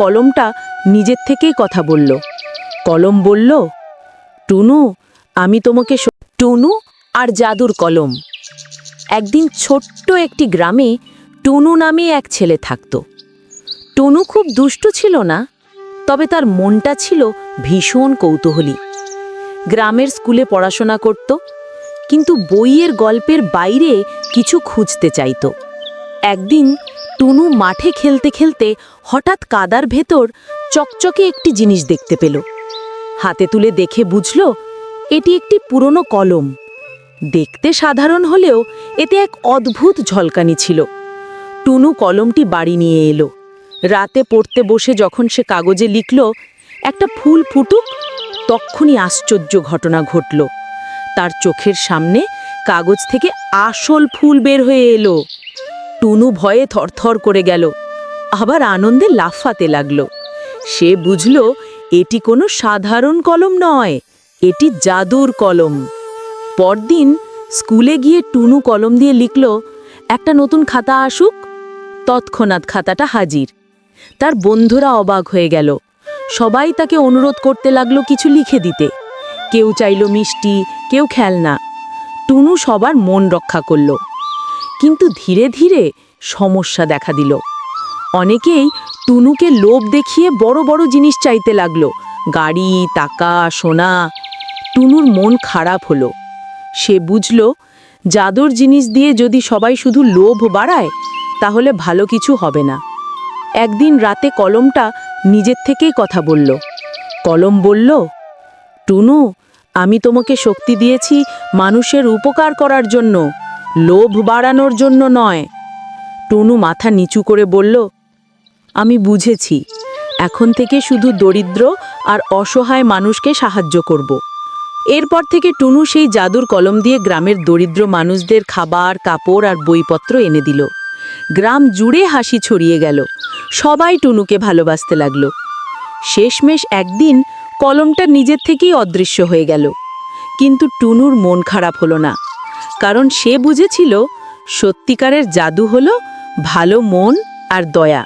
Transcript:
কলমটা নিজের থেকেই কথা বলল। কলম বলল, টুনু, আমি তোমাকে টুনু আর জাদুর কলম। একদিন ছোট্ট একটি গ্রামে টুনু নামে এক ছেলে থাকত। টুনু খুব দুষ্ট ছিল না, তবে তার মনটা ছিল ভীষণ কৌতূহলী। গ্রামের স্কুলে পড়াশোনা করত, কিন্তু বইয়ের গল্পের বাইরে কিছু খুঁজতে চাইতো। একদিন টুনু মাঠে খেলতে খেলতে হঠাৎ কাদার ভেতর চকচকে একটি জিনিস দেখতে পেল। হাতে তুলে দেখে বুঝল, এটি একটি পুরনো কলম। দেখতে সাধারণ হলেও এতে এক অদ্ভুত ঝলকানি ছিল। টুনু কলমটি বাড়ি নিয়ে এলো। রাতে পড়তে বসে যখন সে কাগজে লিখল, একটা ফুল ফুটুক, তক্ষুনি আশ্চর্য ঘটনা ঘটল। তার চোখের সামনে কাগজ থেকে আসল ফুল বের হয়ে এলো। টুনু ভয়ে থরথর করে গেল। আবার আনন্দে লাফাতে লাগল। সে বুঝল, এটি কোনো সাধারণ কলম নয়, এটি জাদুর কলম। পরদিন স্কুলে গিয়ে টুনু কলম দিয়ে লিখল, একটা নতুন খাতা আসুক। তৎক্ষণাৎ খাতাটা হাজির। তার বন্ধুরা অবাক হয়ে গেল। সবাই তাকে অনুরোধ করতে লাগল কিছু লিখে দিতে। কেউ চাইল মিষ্টি, কেউ খেলনা। টুনু সবার মন রক্ষা করল। কিন্তু ধীরে ধীরে সমস্যা দেখা দিল। অনেকেই টুনুকে লোভ দেখিয়ে বড় বড় জিনিস চাইতে লাগল। গাড়ি, টাকা, সোনা। টুনুর মন খারাপ হলো। সে বুঝল, জাদুর জিনিস দিয়ে যদি সবাই শুধু লোভ বাড়ায়, তাহলে ভালো কিছু হবে না। একদিন রাতে কলমটা নিজের থেকেই কথা বলল। কলম বলল, টুনু, আমি তোমাকে শক্তি দিয়েছি মানুষের উপকার করার জন্য। লোভ বাড়ানোর জন্য নয়। টুনু মাথা নিচু করে বলল, আমি বুঝেছি। এখন থেকে শুধু দরিদ্র আর অসহায় মানুষকে সাহায্য করব। এরপর থেকে টুনু সেই জাদুর কলম দিয়ে গ্রামের দরিদ্র মানুষদের খাবার, কাপড় আর বইপত্র এনে দিল। গ্রাম জুড়ে হাসি ছড়িয়ে গেল। সবাই টুনুকে ভালোবাসতে লাগল। শেষমেশ একদিন কলমটা নিজের থেকেই অদৃশ্য হয়ে গেল। কিন্তু টুনুর মন খারাপ হলো না। কারণ সে বুঝেছিল সত্যিকারের জাদু হল ভালো মন আর দয়া।